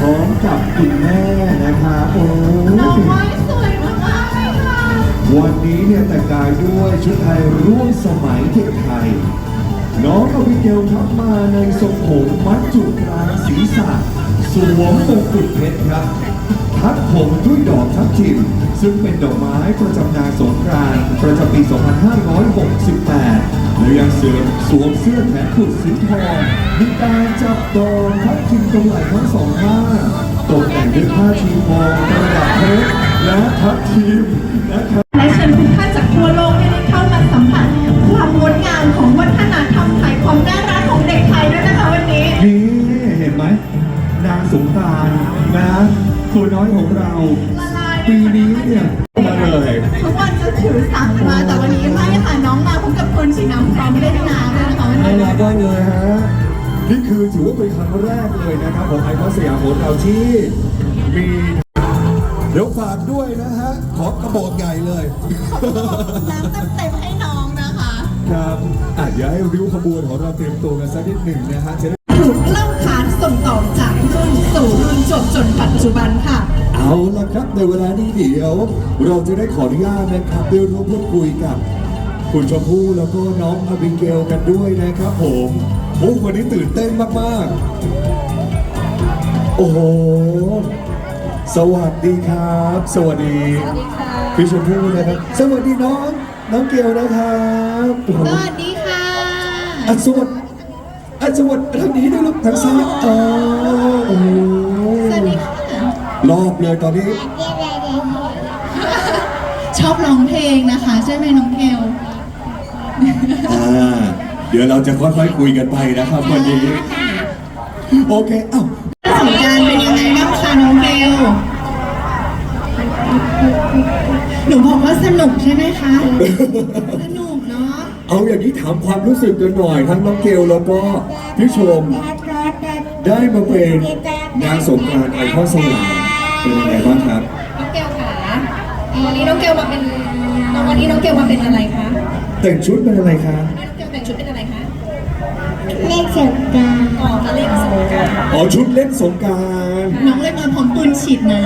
พร้อมกับคุณแม่นะคะโอ้วันนี้เนี่ยแต่งกายด้วยชุดไทยร่วมสมัยเด็กไทย น้องอบิเกลครับมาในทรงผมมัดจุกกลางศีรษะ สวมมงกุฎเพชรครับทัดผมด้วยดอกทับทิมซึ่งเป็นดอกไม้ประจำงานสงกรานต์ประจำปี 2568 และยังเสริมสวมเสื้อแขนกุดสีทองมีการจับดอกทับทิมตรงไหล่ทั้งสองข้างตกแต่งด้วยผ้าชีฟองประดับเพชรและทับทิมนะครับ เราละลายปีนี้เนี่ยมาเลยทุกวันจะถือสังมาแต่วันนี้ไม่ค่ะน้องมาพร้อมกับคนสีน้ำพร้อมเล่นน้ำเลยนะคะวันน่านี้รักมากเลยฮะนี่คือถือว่าเป็นครั้งแรกเลยนะครับของไอคอนสยามของเราที่มีเดี๋ยวฝากด้วยนะฮะขอกระบอกใหญ่เลยน้ำเต็มๆให้น้องนะคะครับอาจจะให้ริ้วขบวนของเราเตรียมตัวกันสักนิดหนึ่งนะฮะจะได้ถูกเล่าขานส่งต่อจากรุ่น สู่รุ่นจบจนปัจจุบันค่ะ เอาละครับในเวลานี้เดี๋ยว เราจะได้ขออนุญาตนะครับได้ร่วมพูดคุยกับ คุณชมพู่แล้วก็น้องอบิเกลกันด้วยนะครับผมโอ้วันนี้ตื่นเต้นมากๆ โอ้โห สวัสดีครับ สวัสดีพี่ชมพู่นะครับ สวัสดีน้องน้องเกลนะครับโอ้โหสวัสดีค่ะอะสวัสดี อะสวัสดีทางนี้ด้วยลูกทางซ้ายอ๋อโอ้โหสวัสดีค่ะรอบเลยตอนนี้ ชอบร้องเพลงนะคะใช่ไหมน้องเกลอ่า เดี๋ยวเราจะค่อยๆคุยกันไปนะครับวันนี้ โอเค เอ้า สงกรารเป็นยังไงบ้างคะน้องเกลหนูบอกว่าสนุกใช่ไหมคะสนุก เนาะเอาอย่างนี้ถามความรู้สึกกันหน่อยทั้งน้องเกลแล้วก็พี่ชม ได้มาเป็นนางสงกรานต์ไอคอนสยามเป็นยังไงบ้างครับน้องเกลค่ะวันนี้น้องเกลมาเป็นวันนี้น้องเกลมาเป็นอะไรคะแต่งชุดเป็นอะไรคะเกี่ยวแต่งชุดเป็นอะไรคะเล่นสงกรารอ๋อมาเล่นสงกรานต์อ๋อชุดเล่นสงกรารน้องเลยมาพร้อมปืนฉีดน้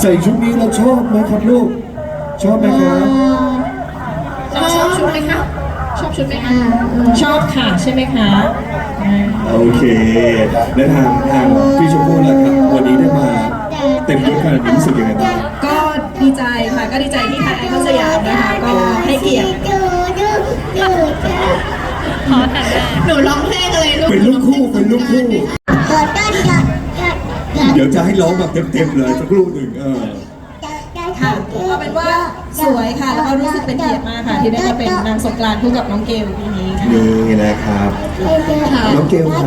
ใส่ชุดนี้เราชอบไหมครับลูก ชอบไหมครับำชอ บชุดไหมคะชอบชุดไหมคะชอบค่ะใช่ไหมคะโอเค และทางทางพี่ชมพู่ล่ะครับวันนี้ได้มาเต็มยศขนาดนี้รู้สึกยังไงบ้างก็ดีใจค่ะก็ดีใจที่ทางไอคอนสยามนะคะก็ให้เกียรติดูดูดูจ้าหนูร้องเพลงอะไรลูกเป็นลูกคู่เป็นลูกคู่กดต้นกดกดกดเดี๋ยวจะให้ร้องแบบเต็มๆเลยสักครู่หนึ่งเออค่ะเอาเป็น ว่าสวยค่ะ แล้วก็รู้สึกเป็นเกียรติมากค่ะ ที่ได้มาเป็นนางสงกรานต์คู่กับน้องเกลปีนี้ค่ะนี่นะครับน้องเกลครับ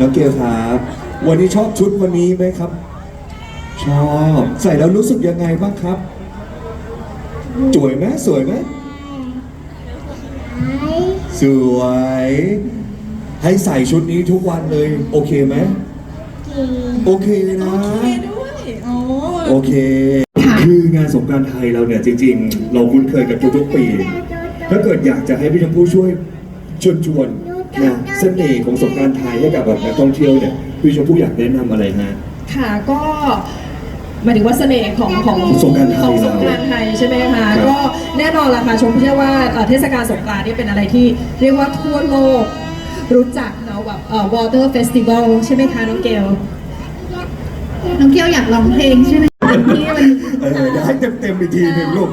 น้องเกลครับวันนี้ชอบชุดวันนี้ไหมครับ ชอบใส่แล้วรู้สึกยังไงบ้างครับสวยไหมสวยไหมสวย ให้ใส่ชุดนี้ทุกวันเลย โอเคไหมโอเคนะด้วยโอ้โอเค คืองานสงกรารไทยเราเนี่ยจริง ๆ เราคุ้นเคยกับทุกๆปี ถ้าเกิดอยากจะให้พี่ชมพู่ช่วยชวนชวนนะเสน่ห์ของสงกรารไทยให้กับแบบนักท่องเที่ยวเนี่ยพี่ชมพู่อยากแนะนำอะไรฮะ ค่ะก็หมายถึงว่าเสน่ห์ของของสงกรานต์ไทยของสงกรานต์ไทยใช่ไหมคะครับก็แน่นอนละค่ะชมเชื่อว่าเอ่อเทศกาลสงกรานต์นี่เป็นอะไรที่เรียกว่าทั่วโลกรู้จักเนาะแบบเอ่อ water festival ใช่ไหมคะน้องเกล น้องเกลอยากร้องเพลงใช่ไหมที่มัน เออเดี๋ยวให้เต็มๆ อีกทีหนึ่งลูก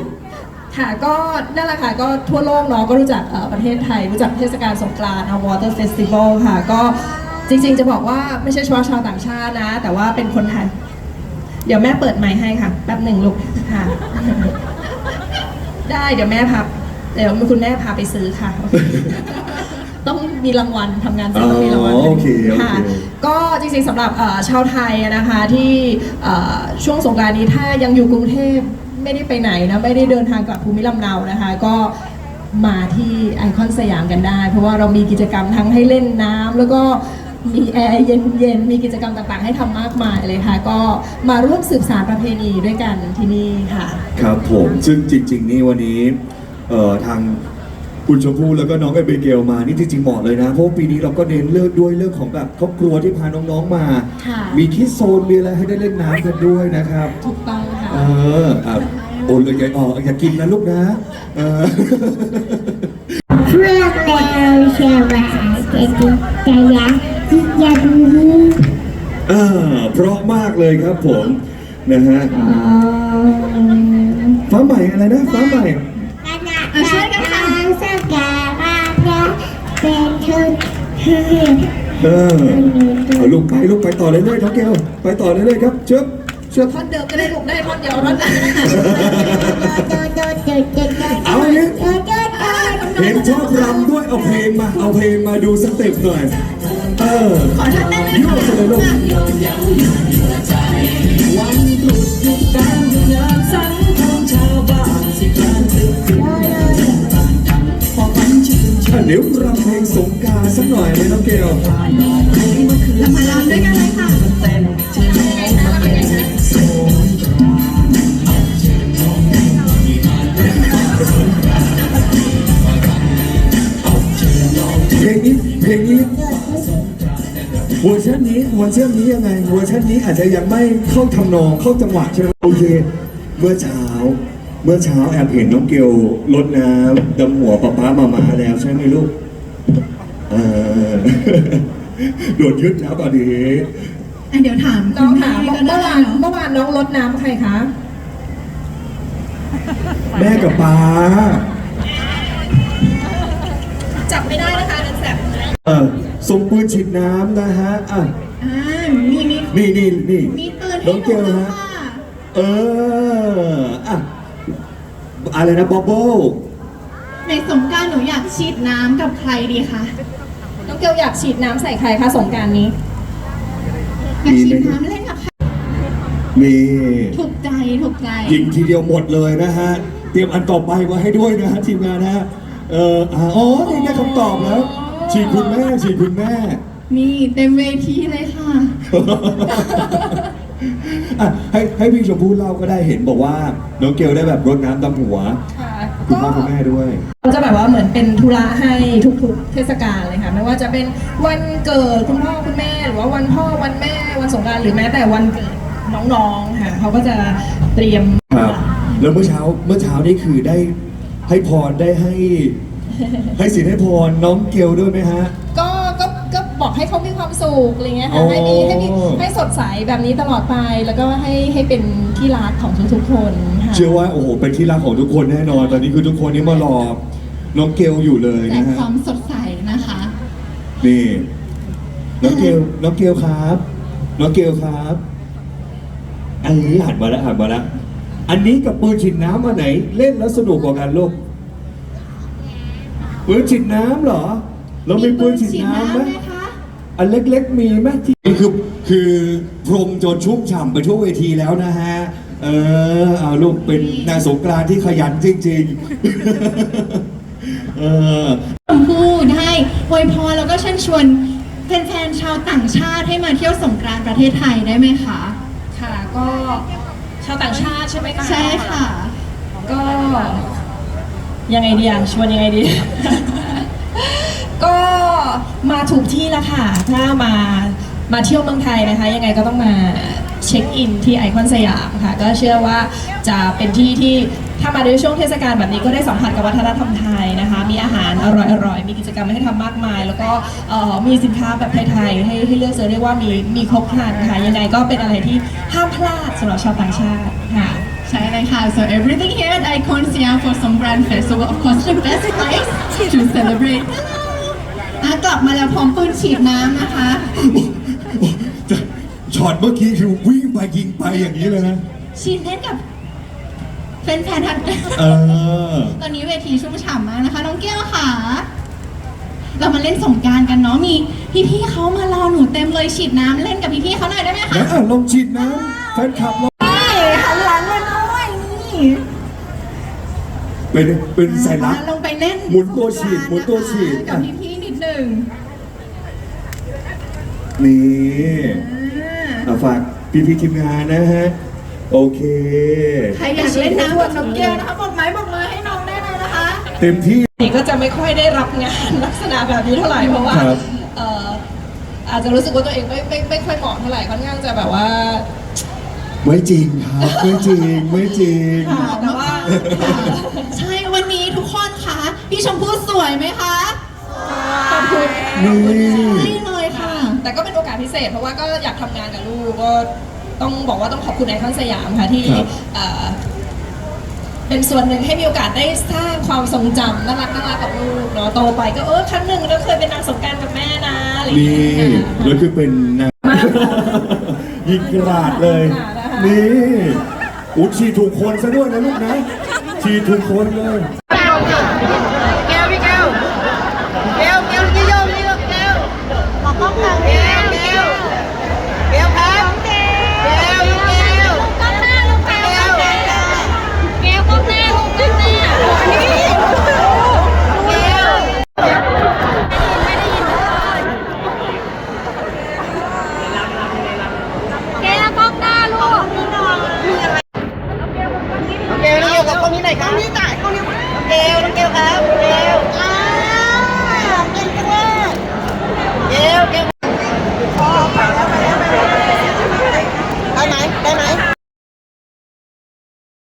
ค่ะก็นั่นแหละค่ะก็ทั่วโลกเนาะก็รู้จักเอ่อประเทศไทย รู้จักเทศกาลสงกรานต์ water festival ค่ะ ก็จริงๆ จะบอกว่าไม่ใช่เฉพาะชาวต่างชาตินะ แต่ว่าเป็นคนไทย เดี๋ยวแม่เปิดไมค์ให้ค่ะ แป๊บหนึ่งลูกค่ะ ได้เดี๋ยวแม่พาเดี๋ยวคุณแม่พาไปซื้อค่ะ ต้องมีรางวัลทำงานเสร็จต้องมีรางวัลอ๋อโอเคโอเค ค่ะ ก็จริงๆสำหรับเอ่อชาวไทยอะนะคะที่เอ่อช่วงสงกรานต์นี้ถ้ายังอยู่กรุงเทพ ไม่ได้ไปไหนนะไม่ได้เดินทางกลับภูมิลำเนานะคะ ก็มาที่ไอคอนสยามกันได้ เพราะว่าเรามีกิจกรรมทั้งให้เล่นน้ำแล้วก็มีแอร์เย็นๆมีกิจกรรมต่างๆ ให้ทำมากมายเลยค่ะ ก็มาร่วมสืบสานประเพณีด้วยกันที่นี่ค่ะ ครับผมซึ่งจริง ๆ นี่วันนี้เอ่อทางคุณชมพู่แล้วก็น้องเอเบเกลมานี่จริงๆเหมาะเลยนะ เพราะว่าปีนี้เราก็เน้นเลือกด้วยเรื่องของแบบครอบครัวที่พาน้องๆมา ค่ะ มีคิดโซนมีอะไรให้ได้เล่นน้ำกันด้วยนะครับ ถูกต้องค่ะเอออะโอนเลยอย่าอ๋ออย่ากินนะลูกนะเออเพื่อแล้วเชื่อว่าจะดีจยักยันเออเพราะมากเลยครับผมนะฮะฟ้าใหม่อะไรนะฟ้าใหม่เอาช่วยกันค่ะสกการะเป็นชุดเออเอาลูกไปลูกไปต่อเรื่อยๆน้องเกลไปต่อเรื่อยๆครับเชิบ เชิบท่อนเดิมก็ได้ลูกได้ท่อนเดียวท่อนนั้นเอาอย่างนี้เห็นชอบรำด้วยเอาเพลงมา เอาเพลงมาดูสเต็ปหน่อย เออขอท่อนได้ไหมยั่วสุดเลยลูกอะเดี๋ยวรำเพลงสงการสักหน่อยเลยน้องเกล งนี้เพลงนี้เวอร์ชันนี้เวอร์ชันนี้ยังไงเวอร์ชันนี้อาจจะยังไม่เข้าทำนองเข้าจังหวะใช่ไหมโอเคเมื่อเช้า เมื่อเช้าแอบเห็นน้องเกลลดน้ำดำหัวป๊าป๊ามามาแล้วใช่ไหมลูกเออโดนยึดแล้วตอนนี้อะเดี๋ยวถามน้องถามเมื่อวานเมื่อวานน้องรดน้ำใครคะแม่กับป๊าจับไม่ได้นะคะนั่นแสบ เออส่งปืนฉีดน้ำนะฮะอะอ่ามีมีนี่นี่นี่มีปืนน้องเกลฮะเอออะอะไรนะบ๊อบโบในสงกรารหนูอยากฉีดน้ำกับใครดีคะน้องเกลอยากฉีดน้ำใส่ใครคะสงกรารนี้ อยากฉีดน้ำเล่นกับใครมีถูกใจถูกใจยิงทีเดียวหมดเลยนะฮะ เตรียมอันต่อไปไว้ให้ด้วยนะฮะทีมงานนะฮะเอออะอ๋อนี่ได้คำตอบแล้ว ฉีดคุณแม่ฉีดคุณแม่มีเต็มเวทีเลยค่ะ อะให้ให้พี่ชมพู่เล่าก็ได้เห็นบอกว่าน้องเกลได้แบบรดน้ำดำหัว ค่ะคุณพ่อคุณแม่ด้วย ก็จะแบบว่าเหมือนเป็นธุระให้ทุกๆเทศกาลเลยค่ะไม่ว่าจะเป็นวันเกิดคุณพ่อคุณแม่หรือว่าวันพ่อวันแม่วันสงกรานต์หรือแม้แต่วันเกิดน้องๆค่ะเขาก็จะเตรียม ครับ แล้วเมื่อเช้าเมื่อเช้านี่คือได้ให้พรได้ให้ ให้สินให้พรน้องเกลด้วยไหมฮะ ก็ก็ก็บอกให้เขามีความสุขอะไรเงี้ยอ๋ค่ะอให้มีให้มีให้สดใสแบบนี้ตลอดไปแล้วก็ให้ให้เป็นที่รักของทุกๆคนค่ะ เชื่อว่าโอ้โหเป็นที่รักของทุกคนแน่นอน ตอนนี้คือทุกคนนี่มารอน้องเกลอยู่เลยแต่นะฮะความสดใสนะคะ นี่น้องเกลน้องเกลครับน้องเกลครับอันนี้หันมาแล้วหันมาแล้วอันนี้กับปืนฉีดน้ำมาไหน เล่นแล้วสนุกกว่ากันลูก ปืนฉีดน้ำเหรอ เรามีปืนฉีดน้ำไหมคะอันเล็กๆมีไหมที่นี่คือคือพรมจนชุ่มฉ่ำไปทั่วเวทีแล้วนะฮะ เออเอาลูกเป็นนางสงกรานต์ที่ขยันจริงๆ เออชมพู่ได้อวยพรแล้วก็เชิญชวนแฟนๆชาวต่างชาติให้มาเที่ยวสงกรานต์ประเทศไทยได้ไหมคะ ค่ะ ก็ชาวต่างชาติใช่ไหมคะใช่ค่ะ ก็ ยังไงดีอะชวนยังไงดี ก็มาถูกที่แล้วค่ะ ถ้ามามาเที่ยวเมืองไทยนะคะ ยังไงก็ต้องมาเช็คอินที่ไอคอนสยามค่ะ ก็เชื่อว่าจะเป็นที่ที่ถ้ามาในช่วงเทศกาลแบบนี้ก็ได้สัมผัสกับวัฒนธรรมไทยนะคะ มีอาหารอร่อยๆมีกิจกรรมให้ทำมากมาย แล้วก็มีสินค้าแบบไทยๆให้ให้เลือกซื้อเรียกว่ามีมีครบครันค่ะ ยังไงก็เป็นอะไรที่ห้ามพลาดสำหรับชาวต่างชาติค่ะ ใช่เลยค่ะ so everything here at Icon Siam for Songkran Festival of course the best place to celebrate อะกลับมาแล้วพร้อมปืนฉีดน้ำนะคะ ช็อตเมื่อกี้คือวิ่งไปยิงไปอย่างนี้เลยนะ ฉีดเล่นกับแฟนๆทันเออ ตอนนี้เวทีชุ่มฉ่ำมากนะคะ น้องแก้วค่ะ เรามาเล่นสงกรารกันเนาะมีพี่ๆเขามารอหนูเต็มเลยฉีดน้ำเล่นกับพี่ๆเขาหน่อยได้ไหมคะอะลองฉีดน้ำแฟนคลับเรา เป็นเป็นสายลับลงไปเล่นหมุนตัวฉีดหมุนตัวฉีดกับพี่ๆนิดหนึ่งนี่อะฝากพี่พี่ๆทีมงานนะฮะ โอเค ใครอยากเล่นน้ำกับน้องแก้วนะคะบอกไม้บอกมือให้น้องได้เลยนะคะ เต็มที่นี่ก็จะไม่ค่อยได้รับงาน ลักษณะแบบนี้เท่าไหร่เพราะว่าครับเอ่ออาจจะรู้สึกว่าตัวเองไม่ไม่ไม่ค่อยเหมาะเท่าไหร่ค่อนข้างจะแบบว่า ไม่จริงครับไม่จริงไม่จริง ค่ะแต่ว่าใช่วันนี้ทุกคนคะพี่ชมพู่สวยไหมคะขอบคุณนี่ใช่เลยค่ะ แต่ก็เป็นโอกาสพิเศษ เพราะว่าก็อยากทำงานกับลูกก็ต้องบอกว่าต้องขอบคุณไอคอนสยามค่ะที่ครับ เอ่อเป็นส่วนหนึ่งให้มีโอกาสได้สร้างความทรงจำน่ารักน่ารักกับลูกเนาะโตไปก็เออครั้งหนึ่งเราเคยเป็นนางสงกรารกับแม่นะอะไรอย่างนี่เงี้ยแล้วคือเป็นนางยิงกราดเลยกราดนะคะ นี่อุ้ฉีดถูกคนซะด้วยนะลูกนะฉีดถูกคนเลย